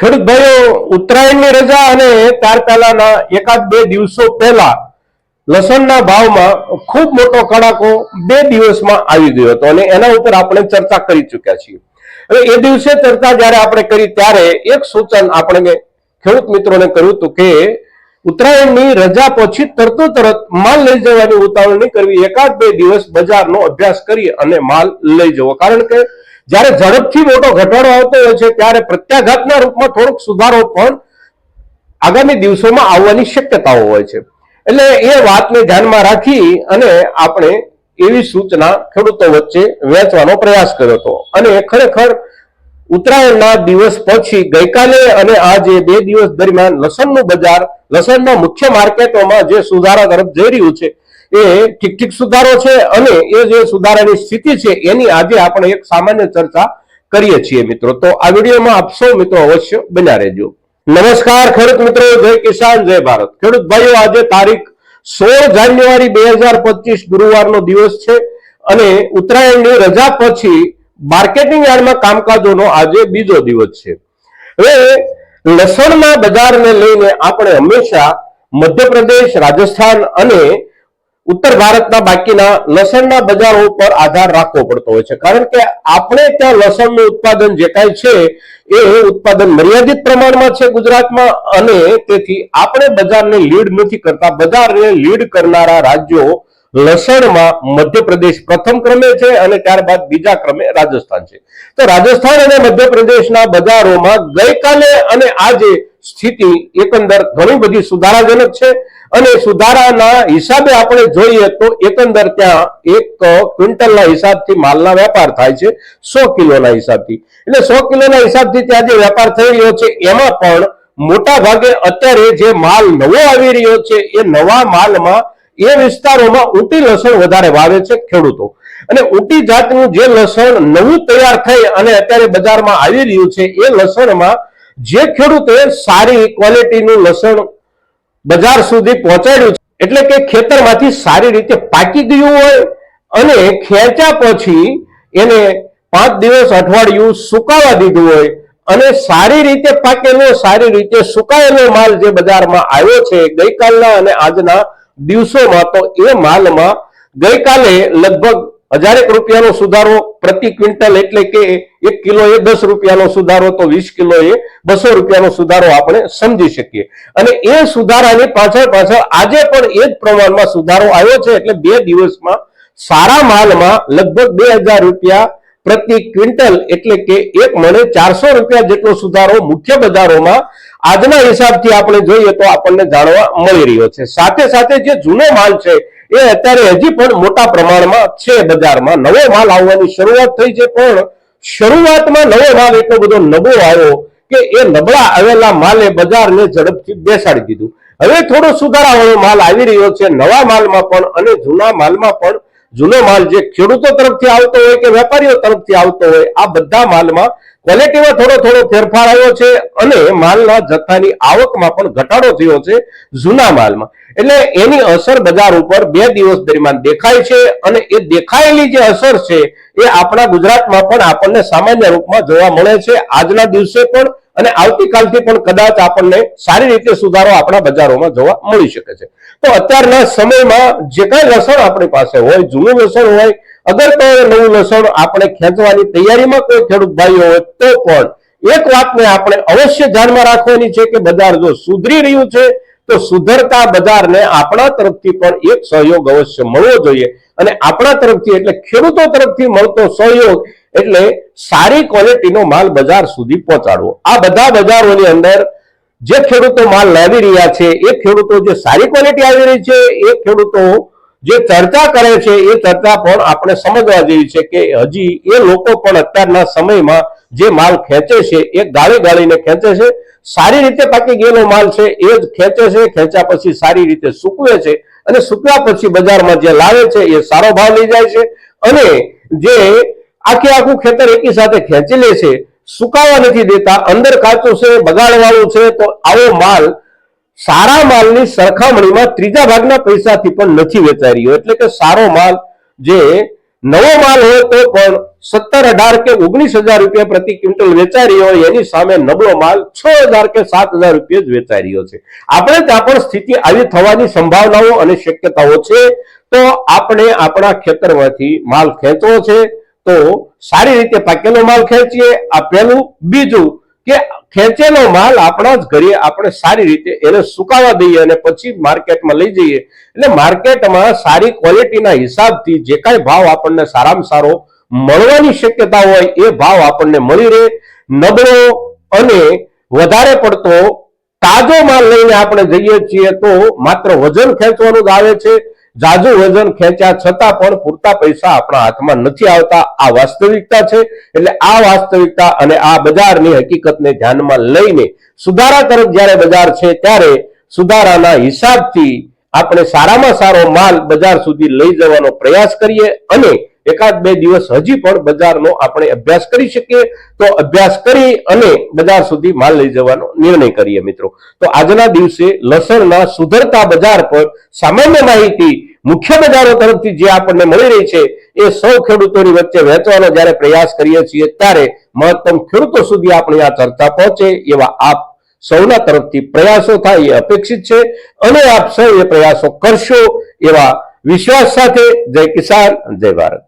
ખેડૂત ભાઈઓ ઉત્તરાયણની રજા અને ત્યાર પહેલાના એકાદ બે દિવસો પહેલા લસણના ભાવમાં ખૂબ મોટો કડાકો બે દિવસમાં આવી ગયો હતો અને એના ઉપર આપણે ચર્ચા કરી ચૂક્યા છીએ. હવે એ દિવસે ચર્ચા જ્યારે આપણે કરી ત્યારે એક સૂચન આપણે ખેડૂત મિત્રોને કર્યું હતું કે ઉત્તરાયણની રજા પછી તરતો તરત માલ લઈ જવાની ઉતાવળ નહીં કરવી એકાદ બે દિવસ બજારનો અભ્યાસ કરી અને માલ લઈ જવો. કારણ કે જ્યારે ઝડપથી મોટો ઘટાડો આવતો હોય છે, ત્યારે પ્રત્યાઘાતના રૂપમાં થોડોક સુધારો પણ આગામી દિવસોમાં આવવાની શક્યતાઓ હોય છે. એટલે એ વાતને ધ્યાનમાં રાખી અને આપણે એવી સૂચના ખેડૂતો વચ્ચે વહેંચવાનો પ્રયાસ કર્યો હતો. અને ખરેખર ઉત્તરાયણના દિવસ પછી ગઈકાલે અને આજે બે દિવસ દરમિયાન લસણનું બજાર, લસણના મુખ્ય માર્કેટોમાં જે સુધારા તરફ જઈ રહ્યું છે એ ઠીક ઠીક સુધારો છે અને એ જે સુધારાની સ્થિતિ છે એની આજે આપણે એક સામાન્ય ચર્ચા કરીએ છીએ મિત્રો. તો આ વિડીયોમાં આપ સૌ મિત્રો અવશ્ય બન્યા રહેજો. નમસ્કાર ખેડૂત મિત્રો, જય કિસાન, જય ભારત. ખેડૂત ભાઈઓ, આજે તારીખ સોળ જાન્યુઆરી બે હજાર પચીસ ગુરુવારનો દિવસ છે અને ઉત્તરાયણની રજા પછી માર્કેટિંગ યાર્ડમાં કામકાજોનો આજે બીજો દિવસ છે. હવે લસણના બજારને લઈને આપણે હંમેશા મધ્યપ્રદેશ, રાજસ્થાન અને ઉત્તર ભારતના બાકીના લસણના બજારો ઉપર આધાર રાખવો પડતો હોય છે. કારણ કે આપણે ત્યાં લસણનું ઉત્પાદન જે કાંઈ છે, એ ઉત્પાદન મર્યાદિત પ્રમાણમાં છે ગુજરાતમાં અને તેથી આપણે બજારને લીડ નથી કરતા. બજારને લીડ કરનારા રાજ્યો લસણમાં મધ્યપ્રદેશ પ્રથમ ક્રમે છે અને ત્યારબાદ બીજા ક્રમે રાજસ્થાન છે. તો રાજસ્થાન અને મધ્યપ્રદેશના બજારોમાં ગઈકાલે અને આજે સ્થિતિ એકંદર ઘણી બધી સુધારાજનક છે. અને સુધારાના હિસાબે આપણે જોઈએ તો એકંદર ત્યાં એક ક્વિન્ટલના હિસાબથી માલના વેપાર થાય છે, સો કિલોના હિસાબથી. એટલે સો કિલોના હિસાબથી ત્યાં જે વેપાર થઈ રહ્યો છે, એમાં પણ મોટા ભાગે અત્યારે જે માલ નવો આવી રહ્યો છે, એ નવા માલમાં એ વિસ્તારોમાં ઊંટી લસણ વધારે વાવે છે ખેડૂતો. અને ઊંટી જાતનું જે લસણ નવું તૈયાર થઈ અને અત્યારે બજારમાં આવી રહ્યું છે, એ લસણમાં જે ખેડૂતે સારી ક્વોલિટીનું લસણ બજાર સુધી પહોંચાડ્યું છે, એટલે કે ખેતરમાંથી સારી રીતે પાકી ગયું હોય અને ખેંચ્યા પછી એને પાંચ દિવસ અઠવાડિયું સુકાવા દીધું હોય અને સારી રીતે પાકેલો, સારી રીતે સુકાયેલો માલ જે બજારમાં આવ્યો છે ગઈકાલના અને આજના દિવસોમાં, તો એ માલમાં ગઈકાલે લગભગ હજારેક રૂપિયાનો સુધારો પ્રતિ ક્વિન્ટલ એટલે કે એક કિલો એ દસ રૂપિયાનો સુધારો તો વીસ કિલો એ બસો રૂપિયાનો સુધારો આપણે સમજી શકીએ. અને એ સુધારાની પાછળ પાછળ આજે પણ એ જ પ્રમાણમાં સુધારો આવ્યો છે એટલે બે દિવસમાં સારા માલમાં લગભગ બે હજાર રૂપિયા પ્રતિ ક્વિન્ટલ એટલે કે એક મણે ચારસો રૂપિયા જેટલો સુધારો મુખ્ય બજારોમાં આજના હિસાબથી આપણે જોઈએ તો આપણને જાણવા મળી રહ્યો છે. સાથે સાથે જે જૂનો માલ છે એ અત્યારે હજી પણ મોટા પ્રમાણમાં છે બજારમાં. નવો માલ આવવાની શરૂઆત થઈ છે, પણ શરૂઆતમાં નવો માલ એટલો બધો નબળો આવ્યો કે એ નબળા આવેલા માલે બજારને ઝડપથી બેસાડી દીધું. હવે થોડો સુધારાવાળો માલ આવી રહ્યો છે. નવા માલમાં પણ અને જૂના માલમાં પણ જૂનો માલ જે ખેડૂતો તરફથી આવતો હોય કે વેપારીઓ તરફથી આવતો હોય, આ બધા માલમાં ક્વોલિટીમાં થોડો થોડો ફેરફાર આવ્યો છે અને માલના જથ્થાની આવકમાં પણ ઘટાડો થયો છે જૂના માલમાં. એટલે એની અસર બજાર ઉપર બે દિવસ દરમિયાન દેખાય છે અને એ દેખાયેલી જે અસર છે એ આપણા ગુજરાતમાં પણ આપણને સામાન્ય રૂપમાં જોવા મળે છે. આજના દિવસે પણ અને આવતીકાલથી પણ કદાચ આપણને સારી રીતે સુધારો આપણા બજારોમાં જોવા મળી શકે છે. તો અત્યારના સમયમાં જે કાંઈ લસણ આપણી પાસે હોય, જૂનું લસણ હોય, અગર તો નવું લસણ આપણે ખેંચવાની તૈયારીમાં કોઈ ખેડૂત ભાઈઓ હોય, તો પણ એક વાતને આપણે અવશ્ય ધ્યાનમાં રાખવાની છે કે બજાર જો સુધરી રહ્યું છે, તો સુધરતા બજારને આપણા તરફથી પણ એક સહયોગ અવશ્ય મળવો જોઈએ. અને આપણા તરફથી એટલે ખેડૂતો તરફથી મળતો સહયોગ એટલે સારી ક્વોલિટીનો માલ બજાર સુધી પહોંચાડવો. આ બધા બજારોની અંદર જે ખેડૂતો માલ લાવી રહ્યા છે, એ ખેડૂતો જે સારી ક્વોલિટી આવી રહી છે, એ ખેડૂતો જે ચર્ચા કરે છે, એ ચર્ચા પણ આપણે સમજવા જેવી છે કે હજી એ લોકો પણ અત્યારના સમયમાં જે માલ ખેંચે છે, એ ગાળી ગાળીને ખેંચે છે. સારી રીતે પાકી ગયેલો માલ છે, એ જ ખેંચે છે, ખેંચ્યા પછી સારી રીતે સૂકવે છે અને સૂકવ્યા પછી બજારમાં જે લાવે છે, એ સારો ભાવ લઈ જાય છે. અને જે આખે આખું ખેતર એકી સાથે ખેંચી લે છે, સુકાવા નથી દેતા, અંદર કાચું છે બગાડવાનું છે, તો આવો માલ સારા માલની સરખામણીમાં ત્રીજા ભાગના પૈસાથી પણ નથી વેચાઈ રહ્યો. એટલે કે સારો માલ જે નવો માલ હોય તો પણ સત્તર અઢાર કે ઓગણીસ હજાર રૂપિયા પ્રતિ ક્વિન્ટલ વેચાઈ રહ્યો હોય, એની સામે નબળો માલ છ હજાર કે સાત હજાર રૂપિયા જ વેચાઈ રહ્યો છે. આપણે ત્યાં પણ સ્થિતિ આવી થવાની સંભાવનાઓ અને શક્યતાઓ છે. તો આપણે આપણા ખેતરમાંથી માલ ખેંચવો છે. તો સારી રીતે પાકેલો માલ ખેંચીએ. આ પહેલું. બીજું કે ખેંચેલો માલ આપણા જ ઘરે આપણે સારી રીતે એને સુકાવા દઈએ અને પછી માર્કેટમાં લઈ જઈએ. એટલે માર્કેટમાં સારી ક્વોલિટીના હિસાબથી જે કાંઈ ભાવ આપણને સારામાં સારો મળવાની શક્યતા હોય એ ભાવ આપણને મળી રહે. નબળો અને વધારે પડતો તાજો માલ લઈને આપણે જઈએ છીએ તો માત્ર વજન ખેંચવાનું જ આવે છે. જાજુ વજન ખેંચ્યા છતાં પણ પૂરતા પૈસા આપણા હાથમાં નથી આવતા. આ વાસ્તવિકતા છે, એટલે આ વાસ્તવિકતા અને આ બજારની હકીકતને ધ્યાનમાં લઈને સુધારા તરફ જ્યારે બજાર છે ત્યારે સુધારાના હિસાબથી આપણે સારામાં સારો માલ બજાર સુધી લઈ જવાનો પ્રયાસ કરીએ અને એકાદ બે દિવસ હજી પણ બજારનો આપણે અભ્યાસ કરી શકીએ. તો અભ્યાસ કરી અને બજાર સુધી માલ લઈ જવાનો નિર્ણય કરીએ મિત્રો. તો આજના દિવસે લસણના સુધરતા બજાર પર સામાન્ય માહિતી મુખ્ય બજારો તરફથી જે આપણને મળી રહી છે, એ સૌ ખેડૂતોની વચ્ચે વહેંચવાનો જ્યારે પ્રયાસ કરીએ છીએ, ત્યારે મહત્તમ ખેડૂતો સુધી આપણી આ ચર્ચા પહોંચે એવા આપ સૌના તરફથી પ્રયાસો થાય એ અપેક્ષિત છે અને આપ સૌ એ પ્રયાસો કરશો એવા વિશ્વાસ સાથે જય કિસાન, જય ભારત.